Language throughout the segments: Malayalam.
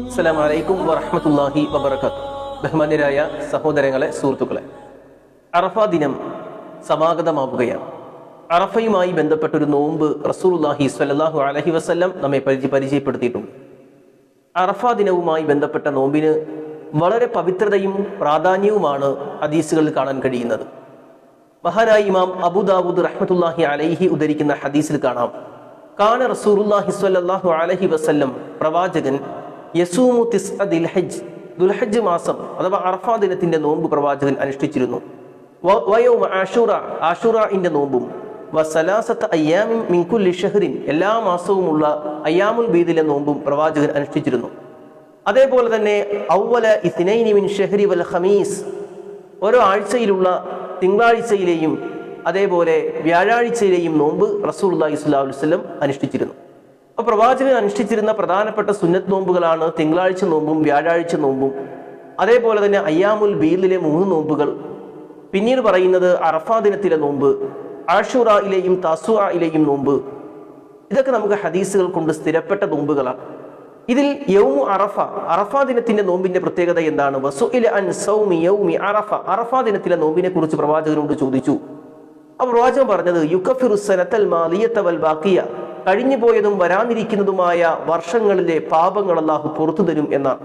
അസ്സലാമു അലൈക്കും വറഹ്മത്തുള്ളാഹി വബറകാതുഹു. ബഹുമാന്യരായ സഹോദരങ്ങളെ സുഹൃത്തുക്കളെ അറഫ ദിനം സമാഗതമാവുകയാണ്. അറഫയുമായി ബന്ധപ്പെട്ടൊരു നോമ്പ് റസൂലുള്ളാഹി സ്വല്ലല്ലാഹു അലഹി വസല്ലം നമ്മെ പരിചയ പരിചയപ്പെടുത്തിയിട്ടുണ്ട്. അറഫ ദിനവുമായി ബന്ധപ്പെട്ട നോമ്പിന് വളരെ പവിത്രതയും പ്രാധാന്യവുമാണ് ഹദീസുകളിൽ കാണാൻ കഴിയുന്നത്. മഹാനായി ഇമാം അബുദാബുദ് റഹ്മത്തുല്ലാഹി അലൈഹി ഉദ്ധരിക്കുന്ന ഹദീസിൽ കാണാം. കാന റസൂലുള്ളാഹി സ്വല്ലല്ലാഹു അലൈഹി വസല്ലം പ്രവാചകൻ യസൂമു തിസ്അ ദിൽഹജ്ജ് ദുൽഹജ്ജ് മാസം അഥവാ അർഫാ ദിനത്തിന്റെ നോമ്പ് പ്രവാചകൻ അനുഷ്ഠിച്ചിരുന്നു. വയൗമ ആഷുറ ആഷുറഇന്റെ നോമ്പും. വസലാസത്ത് അയ്യാമിൻ മിൻ കുല്ലി ഷഹ്റിൻ. എല്ലാ മാസവുമുള്ള അയ്യാമുൽ ബീദിലെ നോമ്പും പ്രവാചകൻ അനുഷ്ഠിച്ചിരുന്നു. അതേപോലെ തന്നെ ഔവല ഇസ്നൈനി മിൻ ഷഹ്രി വൽ ഖമീസ്. ഓരോ ആഴ്ചയിലുള്ള തിങ്കളാഴ്ചയിലെയും അതേപോലെ വ്യാഴാഴ്ചയിലെയും നോമ്പ് റസൂലുള്ളാഹി സ്വല്ലല്ലാഹു അലൈഹി വസല്ലം അനുഷ്ഠിച്ചിരുന്നു. അപ്പോൾ പ്രവാചകൻ അനുഷ്ഠിച്ചിരുന്ന പ്രധാനപ്പെട്ട സുന്നത്ത് നോമ്പുകളാണ് തിങ്കളാഴ്ച നോമ്പും വ്യാഴാഴ്ച നോമ്പും. അതേപോലെ തന്നെ അയ്യാമുൽ ബീലിലെ മൂന്ന് നോമ്പുകൾ. പിന്നീട് പറയുന്നത് അറഫാ ദിനത്തിലെ നോമ്പ് ആഷുറയിലെയും തസുറയിലെയും നോമ്പ്. ഇതൊക്കെ നമുക്ക് ഹദീസുകൾ കൊണ്ട് സ്ഥിരപ്പെട്ട നോമ്പുകളാണ്. ഇതിൽ യൗമു അറഫ അറഫ ദിനത്തിന്റെ നോമ്പിന്റെ പ്രത്യേകത എന്താണ്? വസുഇല അൻ സൗമി യൗമി അറഫ. ദിനത്തിലെ നോമ്പിനെ കുറിച്ച് പ്രവാചകനോട് ചോദിച്ചു. അപ്പോൾ പ്രവാചകൻ പറഞ്ഞത് യുക്കഫിറു സനത്തൽ മാലിയത്ത വൽ ബാക്കിയ കഴിഞ്ഞു പോയതും വരാനിരിക്കുന്നതുമായ വർഷങ്ങളിലെ പാപങ്ങൾ അള്ളാഹു പുറത്തു തരും എന്നാണ്.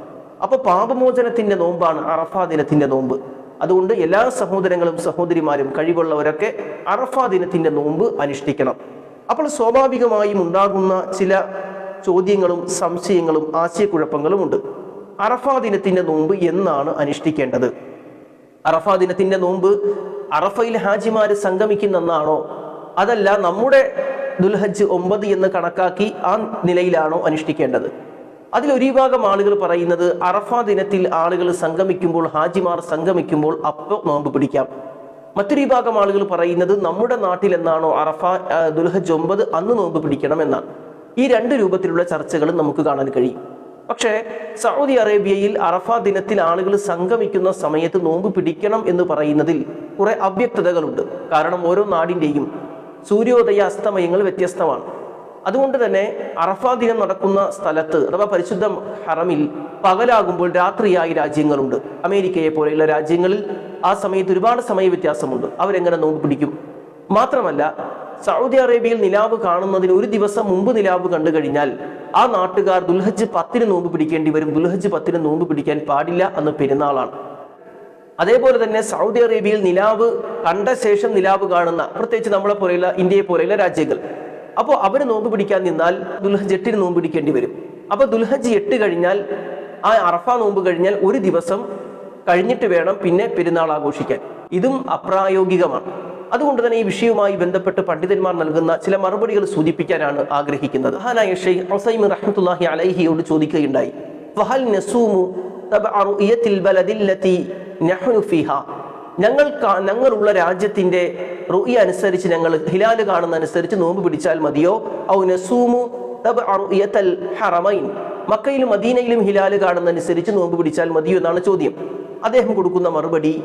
അപ്പൊ പാപമോചനത്തിന്റെ നോമ്പാണ് അറഫാ ദിനത്തിന്റെ നോമ്പ്. അതുകൊണ്ട് എല്ലാ സഹോദരങ്ങളും സഹോദരിമാരും കഴിവുള്ളവരൊക്കെ അറഫാ ദിനത്തിന്റെ നോമ്പ് അനുഷ്ഠിക്കണം. അപ്പോൾ സ്വാഭാവികമായും ഉണ്ടാകുന്ന ചില ചോദ്യങ്ങളും സംശയങ്ങളും ആശയക്കുഴപ്പങ്ങളും ഉണ്ട് അറഫാ ദിനത്തിന്റെ നോമ്പ് എന്നാണ് അനുഷ്ഠിക്കേണ്ടത്. അറഫാ ദിനത്തിന്റെ നോമ്പ് അറഫയിൽ ഹാജിമാര് സംഗമിക്കുന്നെന്നാണോ അതല്ല നമ്മുടെ ദുൽഹജ്ജ് ഒമ്പത് എന്ന് കണക്കാക്കി ആ നിലയിലാണോ അനുഷ്ഠിക്കേണ്ടത്? അതിൽ ഒരു വിഭാഗം ആളുകൾ പറയുന്നത് അറഫ ദിനത്തിൽ ആളുകൾ സംഗമിക്കുമ്പോൾ ഹാജിമാർ സംഗമിക്കുമ്പോൾ അപ്പോൾ നോമ്പ് പിടിക്കാം. മറ്റൊരു വിഭാഗം ആളുകൾ പറയുന്നത് നമ്മുടെ നാട്ടിൽ എന്നാണോ അറഫ ദുൽഹജ് ഒമ്പത് അന്ന് നോമ്പ് പിടിക്കണം എന്നാണ്. ഈ രണ്ട് രൂപത്തിലുള്ള ചർച്ചകൾ നമുക്ക് കാണാൻ കഴിയും. പക്ഷേ സൗദി അറേബ്യയിൽ അറഫ ദിനത്തിൽ ആളുകൾ സംഗമിക്കുന്ന സമയത്ത് നോമ്പ് പിടിക്കണം എന്ന് പറയുന്നതിൽ കുറെ അവ്യക്തതകളുണ്ട്. കാരണം ഓരോ നാടിന്റെയും സൂര്യോദയ അസ്തമയങ്ങൾ വ്യത്യസ്തമാണ്. അതുകൊണ്ട് തന്നെ അറഫാ ദിനം നടക്കുന്ന സ്ഥലത്ത് അഥവാ പരിശുദ്ധ ഹറമിൽ പകലാകുമ്പോൾ രാത്രിയായി രാജ്യങ്ങളുണ്ട്. അമേരിക്കയെ പോലെയുള്ള രാജ്യങ്ങളിൽ ആ സമയത്ത് ഒരുപാട് സമയ വ്യത്യാസമുണ്ട്. അവരെങ്ങനെ നോമ്പ് പിടിക്കും? മാത്രമല്ല സൗദി അറേബ്യയിൽ നിലാവ് കാണുന്നതിന് ഒരു ദിവസം മുമ്പ് നിലാവ് കണ്ടു കഴിഞ്ഞാൽ ആ നാട്ടുകാർ ദുൽഹജ് പത്തിന് നോമ്പ് പിടിക്കേണ്ടി വരും. ദുൽഹജ് പത്തിന് നോമ്പ് പിടിക്കാൻ പാടില്ല അന്ന് പെരുന്നാളാണ്. അതേപോലെ തന്നെ സൗദി അറേബ്യയിൽ നിലാവ് കണ്ട ശേഷം നിലാവ് കാണുന്ന പ്രത്യേകിച്ച് നമ്മളെ പോലെയുള്ള ഇന്ത്യയെ പോലെയുള്ള രാജ്യങ്ങൾ. അപ്പോൾ അവർ നോമ്പ് പിടിക്കാൻ നിന്നാൽ ദുൽഹജ് എട്ടിന് നോമ്പ് പിടിക്കേണ്ടി വരും. അപ്പോൾ ദുൽഹജ് എട്ട് കഴിഞ്ഞാൽ ആ അറഫ നോമ്പ് കഴിഞ്ഞാൽ ഒരു ദിവസം കഴിഞ്ഞിട്ട് വേണം പിന്നെ പെരുന്നാൾ ആഘോഷിക്കാൻ. ഇതും അപ്രായോഗികമാണ്. അതുകൊണ്ട് തന്നെ ഈ വിഷയവുമായി ബന്ധപ്പെട്ട് പണ്ഡിതന്മാർ നൽകുന്ന ചില മറുപടികൾ സൂചിപ്പിക്കാനാണ് ആഗ്രഹിക്കുന്നത്. മഹാനായ ഷെയ്ഖ് ഹുസൈമി റഹ്മത്തുള്ളാഹി അലൈഹിയോട് ചോദിക്കുകയുണ്ടായി. ഫഹൽ നസൂമു ഞങ്ങൾ ഞങ്ങളുള്ള രാജ്യത്തിന്റെ റുഇ അനുസരിച്ച് ഞങ്ങൾ ഹിലാൽ കാണുന്ന അനുസരിച്ച് നോമ്പ് പിടിച്ചാൽ മതിയോ? ഔ നസൂമു ഹറമൈൻ. മക്കയിലും മദീനയിലും ഹിലാൽ കാണുന്ന അനുസരിച്ച് നോമ്പ് പിടിച്ചാൽ മതിയോ എന്നാണ് ചോദ്യം. അദ്ദേഹം കൊടുക്കുന്ന മറുപടി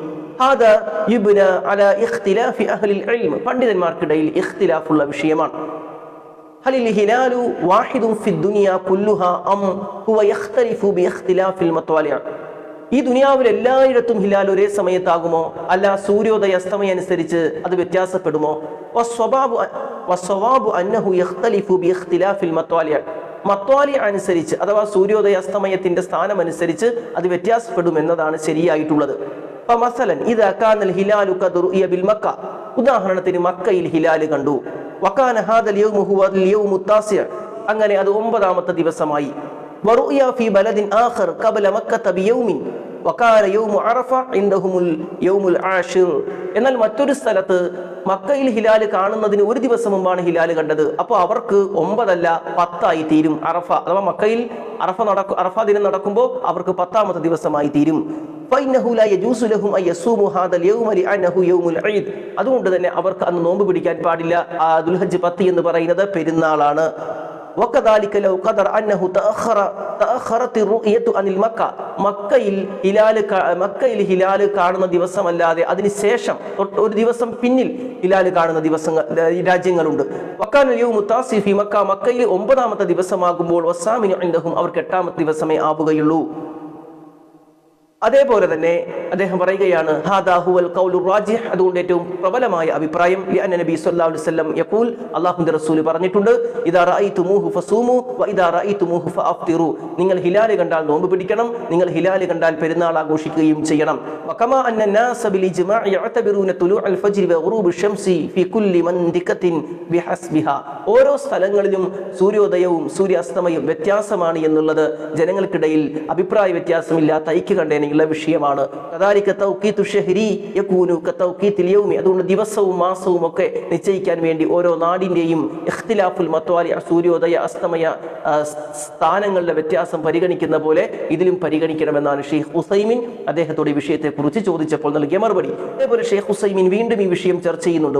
പണ്ഡിതന്മാർക്കിടയിൽ ഇഖ്തിലാഫുള്ള വിഷയമാണ്. ഹിലാലു ഫി അം ഹുവ യഖ്തലിഫു ബി ഇഖ്തിലാഫിൽ ഈ ദുനിയാവിൽ എല്ലായിടത്തും ഹിലാൽ ഒരേ സമയത്താകുമോ? അല്ല സൂര്യോദയ അസ്തമയ അനുസരിച്ച് അത് വ്യത്യാസപ്പെടുമോ? മത്വാലി അനുസരിച്ച് അഥവാ സൂര്യോദയ അസ്തമയത്തിന്റെ സ്ഥാനം അനുസരിച്ച് അത് വ്യത്യാസപ്പെടും എന്നതാണ് ശരിയായിട്ടുള്ളത്. ഉദാഹരണത്തിന് മക്കയിൽ ഹിലാൽ കണ്ടു. വക്കാന ഹാദൽ അങ്ങനെ അത് ഒമ്പതാമത്തെ ദിവസമായി. ബലദിൻ യൗമു അറഫ ഇൻദഹുമുൽ യൗമുൽ എന്നാൽ മറ്റൊരു സ്ഥലത്ത് മക്കയിൽ ഹിലാൽ കാണുന്നതിന് ഒരു ദിവസം മുമ്പാണ് ഹിലാൽ കണ്ടത്. അപ്പോൾ അവർക്ക് ഒമ്പതല്ല പത്തായി തീരും. അറഫ അഥവാ മക്കയിൽ അറഫ നടക്കും അറഫ ദിനം നടക്കുമ്പോൾ അവർക്ക് പത്താമത്തെ ദിവസമായി തീരും. فإنه لا يجوز لهم أن يصوموا هذا اليوم لأنه يوم العيد അതുകൊണ്ട് തന്നെ അവർക്ക് അന്ന് നോമ്പ് പിടിക്കാൻ പാടില്ല ആ ദുൽഹജ്ജ് പത്ത് എന്ന് പറയുന്നത് പെരുന്നാളാണ് وكذلك لو قدر أنه تأخر تأخرت الرؤية عن المكة മക്കയിൽ ഹിലാല് കാ- മക്കയിൽ ഹിലാല് കാണുന്ന ദിവസമല്ലാതെ അതിന് ശേഷം തൊട്ട് ഒരു ദിവസം പിന്നിൽ ഹിലാല് കാണുന്ന ദിവസങ്ങൾ ഏ, രാജ്യങ്ങളുണ്ട് വക്കാന യൗമു താസി ഫി മക്ക മക്കയിൽ ഒമ്പതാമത്തെ ദിവസമാകുമ്പോൾ വസാമിനു ഇൻദഹും അവർക്ക് എട്ടാമത്തെ ദിവസമേ ആവുകയുള്ളൂ അതേപോലെ തന്നെ അദ്ദേഹം പറയുകയാണ് റാജിഹ്. അതുകൊണ്ട് ഏറ്റവും പ്രബലമായ അഭിപ്രായം നബി സല്ലല്ലാഹു അലൈഹി വസല്ലം യഖൂൽ റസൂൽ പറഞ്ഞിട്ടുണ്ട് ഇദാ ഫസൂമു വ ഇദാ നിങ്ങൾ ഹിലാൽ കണ്ടാൽ നോമ്പ് പിടിക്കണം നിങ്ങൾ ഹിലാൽ കണ്ടാൽ പെരുന്നാൾ ആഘോഷിക്കുകയും ചെയ്യണം. അന്ന നാസ ഫജ്രി വ കുല്ലി ഓരോ സ്ഥലങ്ങളിലും സൂര്യോദയവും സൂര്യാസ്തമയവും വ്യത്യാസമാണ് എന്നുള്ളത് ജനങ്ങൾക്കിടയിൽ അഭിപ്രായ വ്യത്യാസമില്ലാത്ത ഐക്യ കണ്ടേനയുള്ള വിഷയമാണ്. യൗമി. അതുകൊണ്ട് ദിവസവും മാസവും ഒക്കെ നിശ്ചയിക്കാൻ വേണ്ടി ഓരോ നാടിന്റെയും ഇഖ്തിലാഫുൽ മത്വാലി സൂര്യോദയ അസ്തമയ സ്ഥാനങ്ങളുടെ വ്യത്യാസം പരിഗണിക്കുന്ന പോലെ ഇതിലും പരിഗണിക്കണമെന്നാണ് ഷെയ്ഖ് ഹുസൈമിൻ അദ്ദേഹത്തോട് ഈ വിഷയത്തെക്കുറിച്ച് ചോദിച്ചപ്പോൾ നൽകിയ മറുപടി. അതേപോലെ ഷെയ്ഖ് ഹുസൈമിൻ വീണ്ടും ഈ വിഷയം ചർച്ച ചെയ്യുന്നുണ്ട്.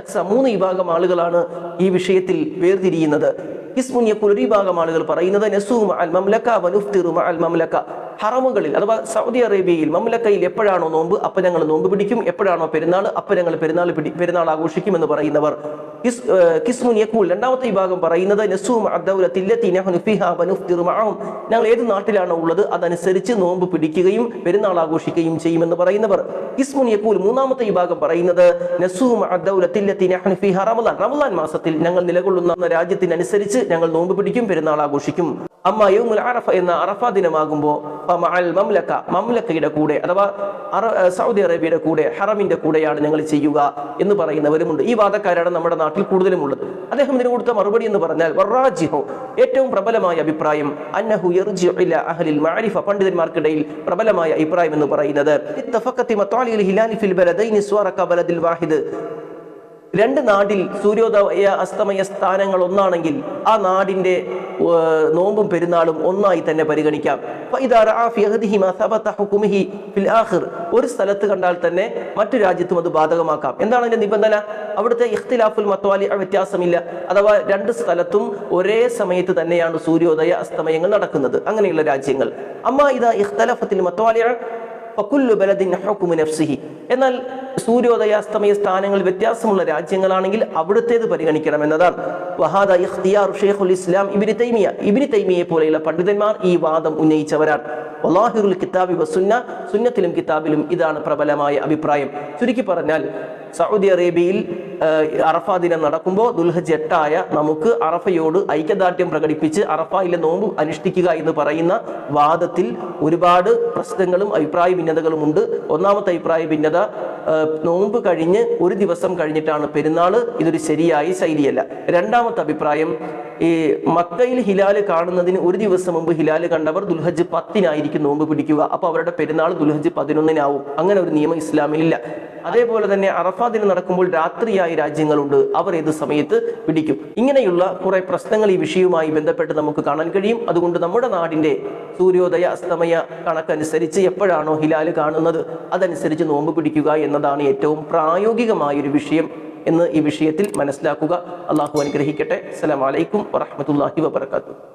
അക്സ മൂന്ന് വിഭാഗം ആളുകളാണ് ഈ വിഷയത്തിൽ വേർതിരിയുന്നത്. യഖൂൽ ഒരു വിഭാഗം ആളുകൾ പറയുന്നത് ഹറമുകളിൽ അഥവാ സൗദി അറേബ്യയിൽ മംലക്കയിൽ എപ്പോഴാണോ നോമ്പ് അപ്പം ഞങ്ങൾ നോമ്പ് പിടിക്കും. എപ്പോഴാണോ പെരുന്നാൾ അപ്പം ഞങ്ങൾ പെരുന്നാൾ പിടി പെരുന്നാൾ ആഘോഷിക്കും എന്ന് പറയുന്നവർ. രണ്ടാമത്തെ വിഭാഗം പറയുന്നത് ഞങ്ങൾ ഏത് നാട്ടിലാണോ ഉള്ളത് അതനുസരിച്ച് നോമ്പ് പിടിക്കുകയും പെരുന്നാൾ ആഘോഷിക്കുകയും ചെയ്യുമെന്ന് പറയുന്നവർ. കിസ്മുൻ യക്കൂൽ മൂന്നാമത്തെ വിഭാഗം പറയുന്നത് റമദാൻ മാസത്തിൽ ഞങ്ങൾ നിലകൊള്ളുന്ന രാജ്യത്തിനനുസരിച്ച് ഞങ്ങൾ നോമ്പ് പിടിക്കും പെരുന്നാൾ ആഘോഷിക്കും. അമ്മ യൗമുൽ അറഫ എന്ന അറഫ ദിനമാകുമ്പോൾ മംലക്ക മംലക മംലക്കയുടെ കൂടെ അഥവാ സൗദി അറേബ്യയുടെ കൂടെ ഹറമിന്റെ കൂടെയാണ് ഞങ്ങൾ ചെയ്യുക എന്ന് പറയുന്നവരുമുണ്ട്. ഈ വാദക്കാരാണ് നമ്മുടെ നാട്ടിൽ കൂടുതലും ഉള്ളത് അദ്ദേഹം ഇതിന് കൊടുത്ത മറുപടി എന്ന് പറഞ്ഞാൽ വറാജിഹു ഏറ്റവും പ്രബലമായ അഭിപ്രായം അന്നഹു അഹ്ലിൽ മഅരിഫ പണ്ഡിതന്മാർക്കിടയിൽ പ്രബലമായ അഭിപ്രായം എന്ന് പറയുന്നത്. വാഹിദ്. രണ്ട് നാടിൽ സൂര്യോദയ അസ്തമയ സ്ഥാനങ്ങൾ ഒന്നാണെങ്കിൽ ആ നാടിന്റെ നോമ്പും പെരുന്നാളും ഒന്നായി തന്നെ പരിഗണിക്കാം. ഒരു സ്ഥലത്ത് കണ്ടാൽ തന്നെ മറ്റു രാജ്യത്തും അത് ബാധകമാക്കാം. എന്താണ് അതിന്റെ നിബന്ധന? അവിടുത്തെ ഇഖ്തിലാഫുൽ മത്വാലി വ്യത്യാസമില്ല. അഥവാ രണ്ട് സ്ഥലത്തും ഒരേ സമയത്ത് തന്നെയാണ് സൂര്യോദയ അസ്തമയങ്ങൾ നടക്കുന്നത്. അങ്ങനെയുള്ള രാജ്യങ്ങൾ. അമ്മ ഇതാ ഇഖ്തലഫത്തിൽ മത്വാലി ഫകുല്ലു ബലദിൻ ഹുക്കുമു നഫ്സിഹി. എന്നാൽ സൂര്യോദയാസ്തമയ സ്ഥാനങ്ങൾ വ്യത്യാസമുള്ള രാജ്യങ്ങളാണെങ്കിൽ അവിടുത്തേത് പരിഗണിക്കണം എന്നതാണ് വഹാദ ഇഖ്തിയാർ ഷെയ്ഖുൽ ഇസ്ലാം ഇബ്നു തൈമിയ ഇബ്നു തൈമിയെ പോലെയുള്ള പണ്ഡിതന്മാർ ഈ വാദം ഉന്നയിച്ചവരാണ്. വല്ലാഹിറുൽ കിതാബി വസുന്ന സുന്നത്തിലും കിതാബിലും ഇതാണ് പ്രബലമായ അഭിപ്രായം. ചുരുക്കി പറഞ്ഞാൽ സൗദി അറേബ്യയിൽ അറഫ ദിനം നടക്കുമ്പോൾ ദുൽഹജ് എട്ടായ നമുക്ക് അറഫയോട് ഐക്യദാർഢ്യം പ്രകടിപ്പിച്ച് അറഫയിലെ നോമ്പ് അനുഷ്ഠിക്കുക എന്ന് പറയുന്ന വാദത്തിൽ ഒരുപാട് പ്രശ്നങ്ങളും അഭിപ്രായ ഭിന്നതകളും ഉണ്ട്. ഒന്നാമത്തെ അഭിപ്രായ ഭിന്നത നോമ്പ് കഴിഞ്ഞ് ഒരു ദിവസം കഴിഞ്ഞിട്ടാണ് പെരുന്നാൾ ഇതൊരു ശരിയായ ശൈലിയല്ല. രണ്ടാമത്തെ അഭിപ്രായം ഈ മക്കയിൽ ഹിലാൽ കാണുന്നതിന് ഒരു ദിവസം മുമ്പ് ഹിലാൽ കണ്ടവർ ദുൽഹജ് പത്തിനായിരിക്കും നോമ്പ് പിടിക്കുക. അപ്പൊ അവരുടെ പെരുന്നാൾ ദുൽഹജ് പതിനൊന്നിനാവും. അങ്ങനെ ഒരു നിയമം ഇസ്ലാമിൽ ഇല്ല അതേപോലെ തന്നെ അറഫാ ദിനം നടക്കുമ്പോൾ രാത്രിയായ രാജ്യങ്ങളുണ്ട്. അവർ ഏത് സമയത്ത് പിടിക്കും? ഇങ്ങനെയുള്ള കുറെ പ്രശ്നങ്ങൾ ഈ വിഷയവുമായി ബന്ധപ്പെട്ട് നമുക്ക് കാണാൻ കഴിയും. അതുകൊണ്ട് നമ്മുടെ നാടിന്റെ സൂര്യോദയ അസ്തമയ കണക്കനുസരിച്ച് എപ്പോഴാണോ ഹിലാൽ കാണുന്നത് അതനുസരിച്ച് നോമ്പ് പിടിക്കുക എന്നതാണ് ഏറ്റവും പ്രായോഗികമായ ഒരു വിഷയം. എന്ന് ഈ വിഷയത്തിൽ മനസ്സിലാക്കുക. അള്ളാഹു അനുഗ്രഹിക്കട്ടെ. അസ്സലാമലൈക്കും വറഹമത്തല്ലാഹി വബർക്കാത്തു